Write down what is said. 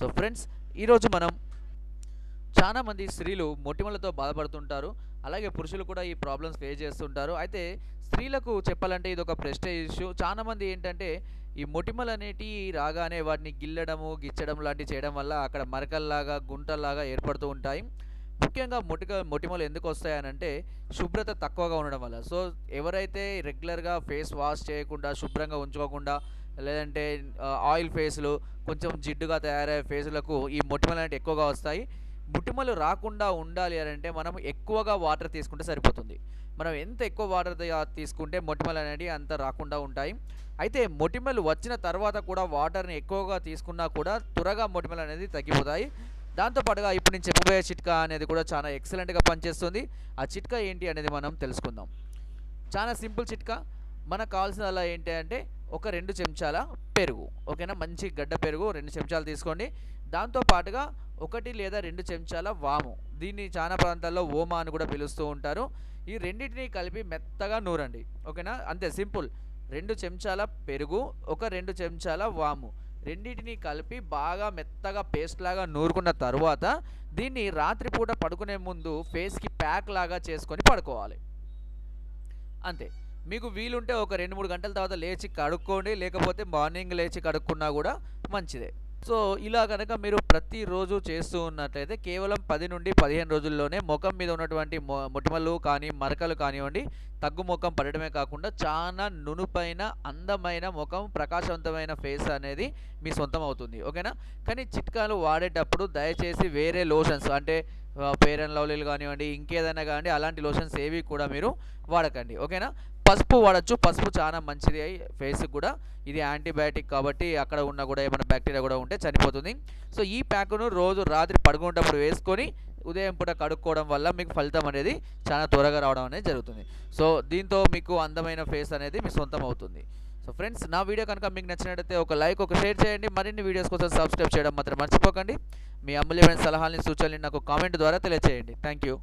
So friends ఈరోజు మనం చాలామంది స్త్రీలు మొటిమలతో బాధపడుతుంటారు. అలాగే పురుషులు కూడా ఈ ప్రాబ్లమ్స్ ఫేస్ చేస్తుంటారు. అయితే స్త్రీలకు చెప్పాలంటే ఇది ఒక ప్రెస్టేజ్ ఇష్యూ. చాలామంది ఏంటంటే ఈ మొటిమలు అనేటివి రాగానే వాటిని గిల్లడము గిచ్చడం లాంటివి చేయడం వల్ల అక్కడ మరకల్లాగా గుంటల్లాగా ఏర్పడుతూ ఉంటాయి. ముఖ్యంగా మొటిక మొటిమలు ఎందుకు వస్తాయనంటే శుభ్రత తక్కువగా ఉండడం వల్ల. సో ఎవరైతే రెగ్యులర్గా ఫేస్ వాష్ చేయకుండా శుభ్రంగా ఉంచుకోకుండా లేదంటే ఆయిల్ ఫేస్లు కొంచెం జిడ్డుగా తయారయ్యే ఫేసులకు ఈ మొటిమలు అనేవి ఎక్కువగా వస్తాయి. మొటిమలు రాకుండా ఉండాలి అని అంటే మనం ఎక్కువగా వాటర్ తీసుకుంటే సరిపోతుంది. మనం ఎంత ఎక్కువ వాటర్ తీసుకుంటే మొటిమలు అనేవి అంత రాకుండా ఉంటాయి. అయితే మొటిమలు వచ్చిన తర్వాత కూడా వాటర్ని ఎక్కువగా తీసుకున్నా కూడా త్వరగా మొటిమలు అనేది తగ్గిపోతాయి. దాంతోపాటుగా ఇప్పుడు నేను చెప్పబోయే చిట్కా అనేది కూడా చాలా ఎక్సలెంట్గా పనిచేస్తుంది. ఆ చిట్కా ఏంటి అనేది మనం తెలుసుకుందాం. చాలా సింపుల్ చిట్కా. మనకు కావాల్సిన అలా ఏంటి అంటే ఒక రెండు చెంచాల పెరుగు. ఓకేనా? మంచి గడ్డ పెరుగు రెండు చెంచాలు తీసుకోండి. దాంతో పాటుగా ఒకటి లేదా రెండు చెంచాల వాము. దీన్ని చాలా ప్రాంతాల్లో ఓమా అని కూడా పిలుస్తూ ఉంటారు. ఈ రెండింటిని కలిపి మెత్తగా నూరండి. ఓకేనా? అంతే సింపుల్. రెండు చెంచాల పెరుగు ఒక రెండు చెంచాల వాము. రెండింటిని కలిపి బాగా మెత్తగా పేస్ట్ లాగా నూరుకున్న తర్వాత దీన్ని రాత్రిపూట పడుకునే ముందు ఫేస్కి ప్యాక్ లాగా చేసుకొని పడుకోవాలి. అంతే. మీకు వీలుంటే ఒక రెండు మూడు గంటల తర్వాత లేచి కడుక్కోండి లేకపోతే మార్నింగ్ లేచి కడుక్కున్నా కూడా మంచిదే. సో ఇలా కనుక మీరు ప్రతిరోజు చేస్తూ ఉన్నట్లయితే కేవలం పది నుండి పదిహేను రోజుల్లోనే ముఖం మీద ఉన్నటువంటి మొ- మొటిమలు కానీ మరకలు కానివ్వండి తగ్గు ముఖం పడటమే కాకుండా చాలా నునుపైన అందమైన ముఖం ప్రకాశవంతమైన ఫేస్ అనేది మీ సొంతం అవుతుంది. ఓకేనా? కానీ చిట్కాలు వాడేటప్పుడు దయచేసి వేరే లోషన్స్ అంటే ఫేర్ అండ్ లవ్లీలు కానివ్వండి ఇంకేదైనా కానివ్వండి అలాంటి లోషన్స్ ఏవి కూడా మీరు వాడకండి. ఓకేనా? పసుపు వాడచ్చు. పసుపు చాలా మంచిది. ఫేస్కి కూడా ఇది యాంటీబయాటిక్ కాబట్టి అక్కడ ఉన్న కూడా ఏమైనా బ్యాక్టీరియా కూడా ఉంటే చనిపోతుంది. సో ఈ ప్యాక్ను రోజు రాత్రి పడుకునేటప్పుడు వేసుకొని ఉదయం పూట కడుక్కోవడం వల్ల మీకు ఫలితం అనేది చాలా త్వరగా రావడం అనేది జరుగుతుంది. సో దీంతో మీకు అందమైన ఫేస్ అనేది మీ సొంతం అవుతుంది. సో ఫ్రెండ్స్ నా వీడియో కనుక మీకు నచ్చినట్లయితే ఒక లైక్ ఒక షేర్ చేయండి. మరిన్ని వీడియోస్ కోసం సబ్స్క్రైబ్ చేయడం మాత్రం మర్చిపోకండి. మీ అమూల్యమైన సలహాలని సూచనలు నాకు కామెంట్ ద్వారా తెలియజేయండి థ్యాంక్ యూ